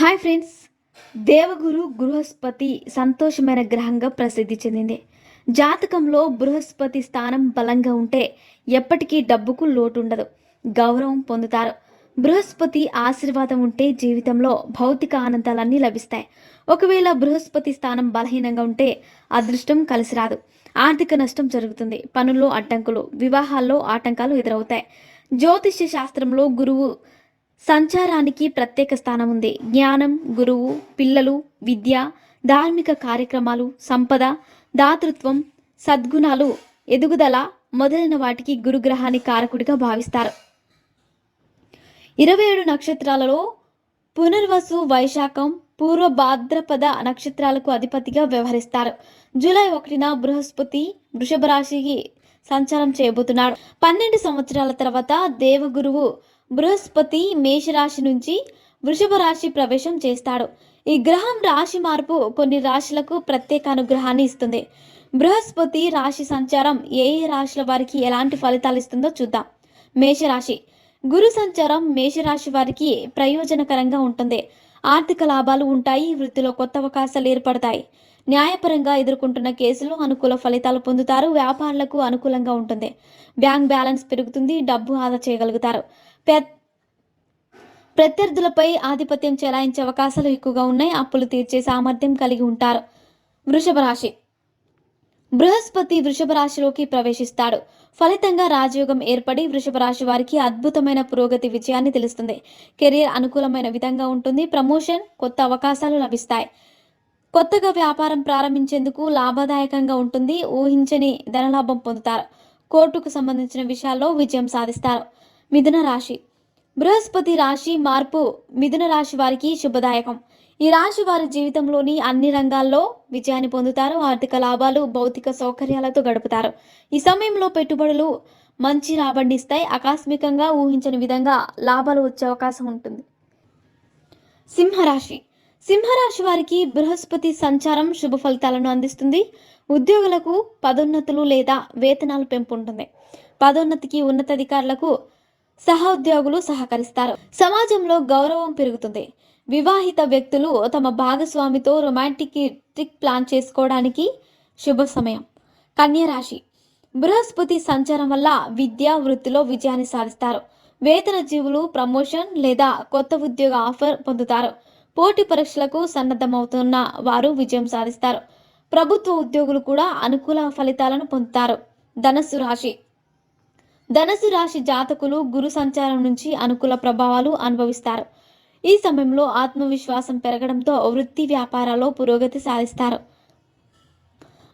Hi friends. దేవగురు బృహస్పతి సంతోషమైన గ్రహంగా ప్రసిద్ధి చెందింది. జాతకంలో బృహస్పతి స్థానం బలంగా ఉంటే ఎప్పటికీ డబ్బుకు లోటు ఉండదు గౌరవం పొందుతారు. బృహస్పతి ఆశీర్వాదం ఉంటే జీవితంలో భౌతిక ఆనందాలన్నీ లభిస్తాయి. ఒకవేళ బృహస్పతి స్థానం బలహీనంగా ఉంటే అదృష్టం కలిసి రాదు. ఆర్థిక నష్టం జరుగుతుంది. పనుల్లో అడ్డంకులు వివాహాల్లో ఆటంకాలు ఎదురవుతాయి. జ్యోతిష్య శాస్త్రంలో గురువు సంచారానికి ప్రత్యేక స్థానం ఉంది జ్ఞానం గురువు పిల్లలు విద్య ధార్మిక కార్యక్రమాలు సంపద దాతృత్వం సద్గుణాలు ఎదుగుదల మొదలైన వాటికి గురుగ్రహాన్ని కారకుడిగా భావిస్తారు. ఇరవై ఏడు నక్షత్రాలలో పునర్వసు వైశాఖం పూర్వ భాద్రపద నక్షత్రాలకు అధిపతిగా వ్యవహరిస్తారు. జూలై ఒకటిన బృహస్పతి వృషభ రాశికి సంచారం చేయబోతున్నాడు. పన్నెండు సంవత్సరాల తర్వాత దేవగురువు బృహస్పతి మేషరాశి నుంచి వృషభ రాశి ప్రవేశం చేస్తాడు. ఈ గ్రహం రాశి మార్పు కొన్ని రాశులకు ప్రత్యేక అనుగ్రహాన్ని ఇస్తుంది. బృహస్పతి రాశి సంచారం ఏ ఏ రాశుల వారికి ఎలాంటి ఫలితాలు ఇస్తుందో చూద్దాం. మేషరాశి. గురు సంచారం మేషరాశి వారికి ప్రయోజనకరంగా ఉంటుంది. ఆర్థిక లాభాలు ఉంటాయి వృత్తిలో కొత్త అవకాశాలు ఏర్పడతాయి. న్యాయపరంగా ఎదుర్కొంటున్న కేసులు అనుకూల ఫలితాలు పొందుతారు వ్యాపారులకు అనుకూలంగా ఉంటుంది. బ్యాంక్ బ్యాలెన్స్ పెరుగుతుంది డబ్బు ఆదా చేయగలుగుతారు. ప్రత్యర్థులపై ఆధిపత్యం చెలాయించే అవకాశాలు ఎక్కువగా ఉన్నాయి. అప్పులు తీర్చే సామర్థ్యం కలిగి ఉంటారు. వృషభ రాశి. బృహస్పతి వృషభ రాశిలోకి ప్రవేశిస్తాడు. ఫలితంగా రాజయోగం ఏర్పడి వృషభ రాశి వారికి అద్భుతమైన పురోగతి విజయాన్ని తెలుస్తుంది. కెరీర్ అనుకూలమైన విధంగా ఉంటుంది. ప్రమోషన్ కొత్త అవకాశాలు లభిస్తాయి. కొత్తగా వ్యాపారం ప్రారంభించేందుకు లాభదాయకంగా ఉంటుంది. ఊహించని ధనలాభం పొందుతారు. కోర్టుకు సంబంధించిన విషయాల్లో విజయం సాధిస్తారు. మిథున రాశి. బృహస్పతి రాశి మార్పు మిథున రాశి వారికి శుభదాయకం. ఈ రాశి వారి జీవితంలోని అన్ని రంగాల్లో విజయాన్ని పొందుతారు ఆర్థిక లాభాలు భౌతిక సౌకర్యాలతో గడుపుతారు. ఈ సమయంలో పెట్టుబడులు మంచి రాబడిని ఇస్తాయి. ఆకస్మికంగా ఊహించని విధంగా లాభాలు వచ్చే అవకాశం ఉంటుంది. సింహరాశి. సింహరాశి వారికి బృహస్పతి సంచారం శుభ ఫలితాలను అందిస్తుంది. ఉద్యోగులకు పదోన్నతులు లేదా వేతనాలు పెంపు ఉంటుంది పదోన్నతికి ఉన్నతాధికారులకు సహోద్యోగులు సహకరిస్తారు. సమాజంలో గౌరవం పెరుగుతుంది. వివాహిత వ్యక్తులు తమ భాగస్వామితో రొమాంటిక్ ట్రిక్ ప్లాన్ చేసుకోవడానికి శుభ సమయం. కన్యరాశి బృహస్పతి సంచారం వల్ల విద్యా వృత్తిలో విజయాన్ని సాధిస్తారు. వేతన జీవులు ప్రమోషన్ లేదా కొత్త ఉద్యోగ ఆఫర్ పొందుతారు. పోటీ పరీక్షలకు సన్నద్ధమవుతున్న వారు విజయం సాధిస్తారు. ప్రభుత్వ ఉద్యోగులు కూడా అనుకూల ఫలితాలను పొందుతారు. ధనస్సు రాశి. ధనసు రాశి జాతకులు గురు సంచారం నుంచి అనుకూల ప్రభావాలు అనుభవిస్తారు. ఈ సమయంలో ఆత్మవిశ్వాసం పెరగడంతో వృత్తి వ్యాపారాల్లో పురోగతి సాధిస్తారు.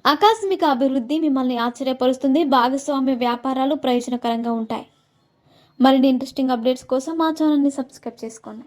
ఆకస్మిక అభివృద్ధి మిమ్మల్ని ఆశ్చర్యపరుస్తుంది. భాగస్వామ్య వ్యాపారాలు ప్రయోజనకరంగా ఉంటాయి. మరిన్ని ఇంట్రెస్టింగ్ అప్డేట్స్ కోసం మా ఛానల్ని సబ్స్క్రైబ్ చేసుకోండి.